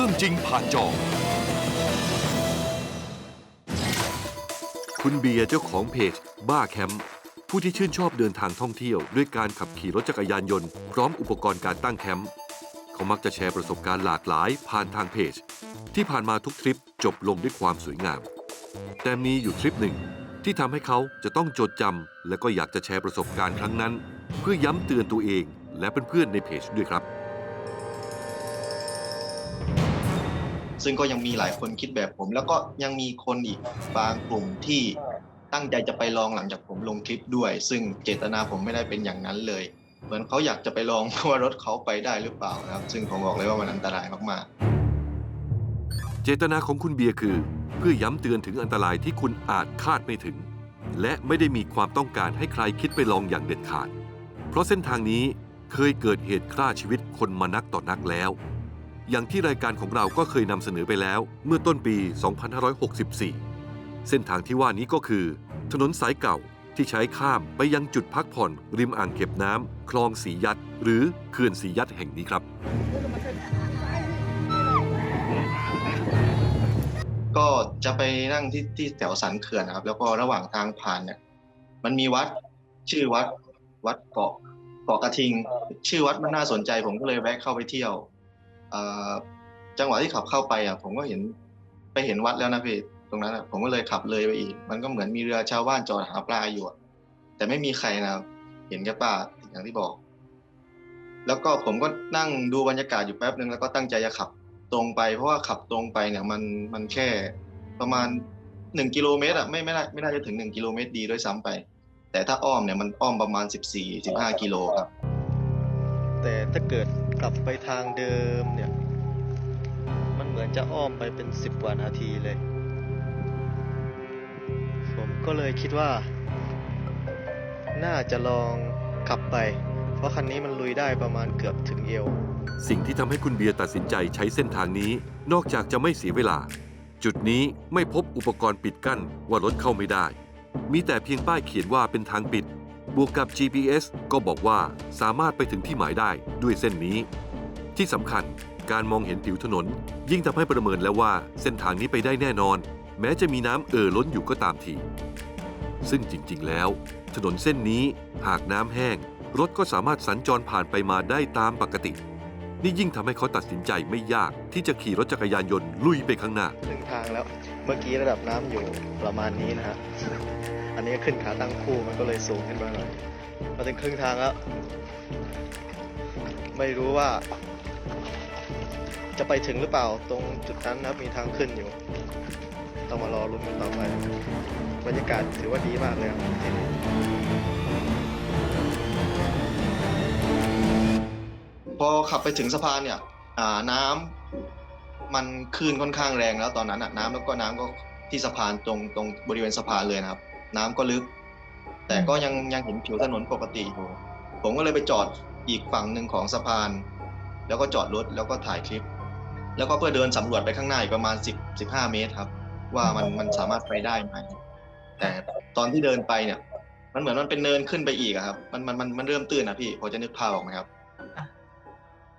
รื่องจริงผ่านจอ คุณเบียร์เจ้าของเพจ บ้าแคมป์ผู้ที่ชื่นชอบเดินทางท่องเที่ยว ด้วยการขับขี่รถจักรยานยนต์ พร้อมอุปกรณ์การตั้งแคมป์เขามักจะแชร์ประสบการณ์หลากหลายผ่านทางเพจ ที่ผ่านมาทุกทริปจบลงด้วยความสวยงาม แต่มีอยู่ทริปหนึ่ง ที่ทำให้เขาจะต้องจดจำและก็อยากจะแชร์ประสบการณ์ครั้งนั้น เพื่อย้ำเตือนตัวเองและเพื่อนๆในเพจด้วยครับ ซึ่งก็ยังมีหลายคนคิดแบบผม แล้วก็ยังมีคนอีกบางกลุ่มที่ตั้งใจจะไปลองหลังจากผมลงคลิปด้วย ซึ่งเจตนาผมไม่ได้เป็นอย่างนั้นเลย เหมือนเขาอยากจะไปลองว่ารถเขาไปได้หรือเปล่านะครับ ซึ่งผมบอกเลยว่ามันอันตรายมากๆ เจตนาของคุณเบียร์คือ เพื่อย้ำเตือนถึงอันตรายที่คุณอาจคาดไม่ถึง และไม่ได้มีความต้องการให้ใครคิดไปลองอย่างเด็ดขาด เพราะเส้นทางนี้เคยเกิดเหตุฆ่าชีวิตคนมานักต่อนักแล้ว อย่างที่รายการของเราก็เคยนำเสนอไปแล้วเมื่อต้นปี 2564 เส้นทางที่ว่านี้ก็คือ ถนนสายเก่าที่ใช้ข้ามไปยังจุดพักผ่อน ริมอ่างเก็บน้ำคลองสียัด หรือเขื่อนสียัดแห่งนี้ครับ ก็จะไปนั่งที่ที่แถวสันเขื่อนนะครับ แล้วก็ระหว่างทางผ่านเนี่ยมันมีวัดชื่อวัดวัดเกาะเกาะกระทิง ชื่อวัดมันน่าสนใจผมก็เลยแวะเข้าไปเที่ยว จังหวะที่ขับเข้าไปอะผมก็เห็นไปเห็นวัดแล้วนะพี่ตรงนั้นอะผมก็เลยขับเลยไปอีก มันก็เหมือนมีเรือชาวบ้านจอดหาปลาอยู่แต่ไม่มีใครนะครับเห็นแค่ป้าอย่างที่บอก แล้วก็ผมก็นั่งดูบรรยากาศอยู่แป๊บนึงแล้วก็ตั้งใจจะขับตรงไป เพราะว่าขับตรงไปเนี่ยมันมันแค่ประมาณหนึ่งกิโลเมตรอะไม่ไม่น่าไม่น่าจะถึงหนึ่งกิโลเมตรดีด้วยซ้ำไป แต่ถ้าอ้อมเนี่ยมันอ้อมประมาณสิบสี่สิบห้ากิโลครับ แต่ถ้าเกิดกลับไปทางเดิมเนี่ย มันเหมือนจะอ้อมไปเป็นสิบกว่านาทีเลย ผมก็เลยคิดว่า น่าจะลองขับไป เพราะคันนี้มันลุยได้ประมาณเกือบถึงเอว สิ่งที่ทำให้คุณเบียร์ตัดสินใจใช้เส้นทางนี้ นอกจากจะไม่เสียเวลา จุดนี้ไม่พบอุปกรณ์ปิดกั้นว่ารถเข้าไม่ได้ มีแต่เพียงป้ายเขียนว่าเป็นทางปิด บวกกับ GPS ก็บอกว่าสามารถไปถึงที่หมายได้ด้วยเส้นนี้ ที่สำคัญการมองเห็นผิวถนน ยิ่งทำให้ประเมินแล้วว่าเส้นทางนี้ไปได้แน่นอน แม้จะมีน้ำเอ่อล้นอยู่ก็ตามทีซึ่งจริง ๆ แล้ว ถนนเส้นนี้หากน้ำแห้ง รถก็สามารถสัญจรผ่านไปมาได้ตามปกติ นี่ยิ่งทำให้เขาตัดสินใจไม่ยากที่จะขี่รถจักรยานยนต์ลุยไปข้างหน้าครึ่งทางแล้ว เมื่อกี้ระดับน้ำอยู่ประมาณนี้นะฮะ อันนี้ขึ้นขาตั้งคู่มันก็เลยสูงขึ้นมาหน่อยมาถึงครึ่งทางแล้ว ไม่รู้ว่า จะไปถึงหรือเปล่าตรงจุดนั้นนะมีทางขึ้นอยู่ ต้องมารอลุ้นกันต่อไป บรรยากาศถือว่าดีมากเลยครับที่นี่พอขับไปถึงสะพานเนี่ยน้ำมันคลื่นค่อนข้างแรงแล้วตอนนั้นน้ำแล้วก็น้ำก็ที่สะพานตรงตรงบริเวณสะพานเลยนะครับ น้ำก็ลึก แต่ก็ยังยังเห็นผิวถนนปกติอยู่ ผมก็เลยไปจอดอีกฝั่งหนึ่งของสะพาน แล้วก็จอดรถแล้วก็ถ่ายคลิป แล้วก็เพื่อเดินสำรวจไปข้างหน้าอีกประมาณสิบสิบห้าเมตรครับ ว่ามันมันสามารถไปได้ไหมแต่ตอนที่เดินไปเนี่ย มันเหมือนมันเป็นเนินขึ้นไปอีกอะครับ มันมันมันมันเริ่มตื้นนะพี่พอจะนึกภาพออกไหมครับ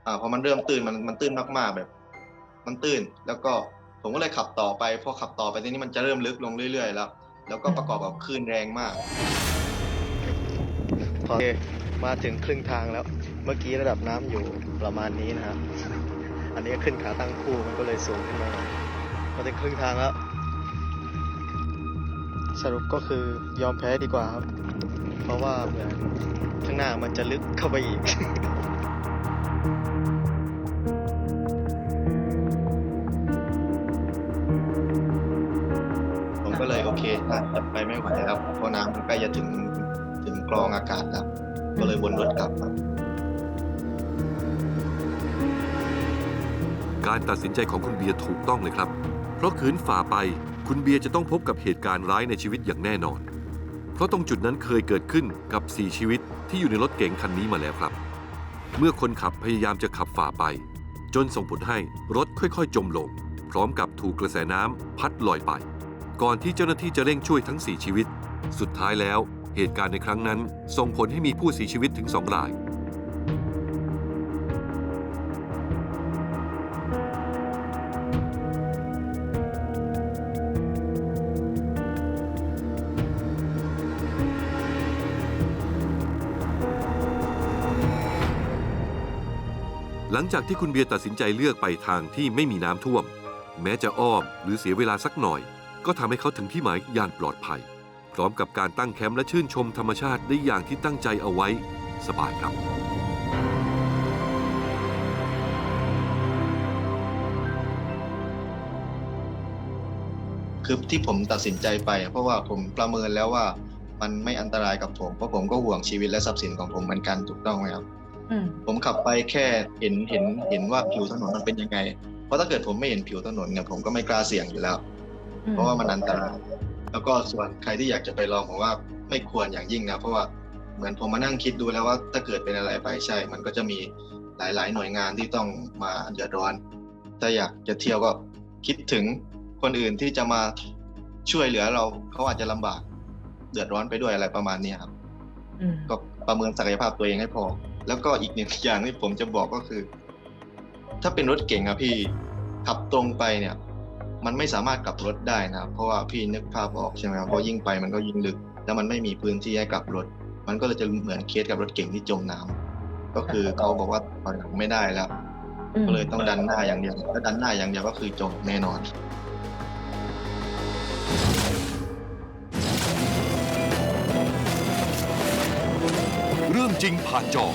อ่าพอมันเริ่มตื้นมันมันตื้นมากๆแบบ มันตื้นแล้วก็ผมก็เลยขับต่อไปพอขับต่อไปทีนี้มันจะเริ่มลึกลงเรื่อยๆแล้ว แล้วก็ประกอบกับคลื่นแรงมากพอเค มาถึงครึ่งทางแล้ว เมื่อกี้ระดับน้ำอยู่ประมาณนี้นะฮะ อันนี้ขึ้นขาตั้งคู่มันก็เลยสูงขึ้นมา มาถึงครึ่งทางแล้ว สรุปก็คือยอมแพ้ดีกว่าครับ เพราะว่าเหมือนข้างหน้ามันจะลึกเข้าไปอีก อเคน่าจะไปไม่ไหวครับเพราะน้ำมันใกล้จะถึงถึงกรองอากาศแล้วก็เลยวนรถกลับครับ การตัดสินใจของคุณเบียร์ถูกต้องเลยครับ เพราะขืนฝ่าไปคุณเบียร์จะต้องพบกับเหตุการณ์ร้ายในชีวิตอย่างแน่นอน เพราะตรงจุดนั้นเคยเกิดขึ้นกับ 4 ชีวิตที่อยู่ในรถเก๋งคันนี้มาแล้วครับ เมื่อคนขับพยายามจะขับฝ่าไป จนส่งผลให้รถค่อยๆ จมลง พร้อมกับถูกกระแสน้ำพัดลอยไป ก่อนที่เจ้าหน้าที่จะเร่งช่วยทั้ง 4 ชีวิต สุดท้ายแล้วเหตุการณ์ในครั้งนั้น ส่งผลให้มีผู้เสียชีวิตถึงสองราย หลังจากที่คุณเบียร์ตัดสินใจเลือกไปทางที่ไม่มีน้ำท่วม แม้จะอ้อมหรือเสียเวลาสักหน่อย ก็ทำให้เขาถึงที่หมายอย่างปลอดภัย พร้อมกับการตั้งแคมป์และชื่นชมธรรมชาติได้อย่างที่ตั้งใจเอาไว้ สบายครับ คือที่ผมตัดสินใจไปอะเพราะว่าผมประเมินแล้วว่ามันไม่อันตรายกับผม เพราะผมก็ห่วงชีวิตและทรัพย์สินของผมเหมือนกันถูกต้องไหมครับอืมผมขับไปแค่เห็นเห็นเห็นว่าผิวถนนมันเป็นยังไง เพราะถ้าเกิดผมไม่เห็นผิวถนนเนี่ยผมก็ไม่กล้าเสี่ยงอยู่แล้ว เพราะว่ามันอันตรายแล้วก็ส่วนใครที่อยากจะไปลองผมว่าไม่ควรอย่างยิ่งนะ เพราะว่าเหมือนผมมานั่งคิดดูแล้วว่าถ้าเกิดเป็นอะไรไปใช่ มันก็จะมีหลาย ๆ หน่วยงานที่ต้องมาเดือดร้อน ถ้าอยากจะเที่ยวก็คิดถึงคนอื่นที่จะมาช่วยเหลือเราเขาอาจจะลำบาก เดือดร้อนไปด้วยอะไรประมาณเนี้ยครับอืมก็ประเมินศักยภาพตัวเองให้พอ แล้วก็อีกหนึ่งอย่างที่ผมจะบอกก็คือ ถ้าเป็นรถเก่งอะพี่ขับตรงไปเนี่ย มันไม่สามารถกลับรถได้นะเพราะว่าพี่นึกภาพออกใช่ไหมครับเพราะยิ่งไปมันก็ยิ่งลึก แล้วมันไม่มีพื้นที่ให้กลับรถ มันก็เลยจะเหมือนเคสกับรถเก่งที่จมน้ำก็คือเขาบอกว่าถอยหลังไม่ได้แล้วอืมก็เลยต้องดันหน้าอย่างเดียวถ้าดันหน้าอย่างเดียวก็คือจมแน่นอนเรื่องจริงผ่านจอ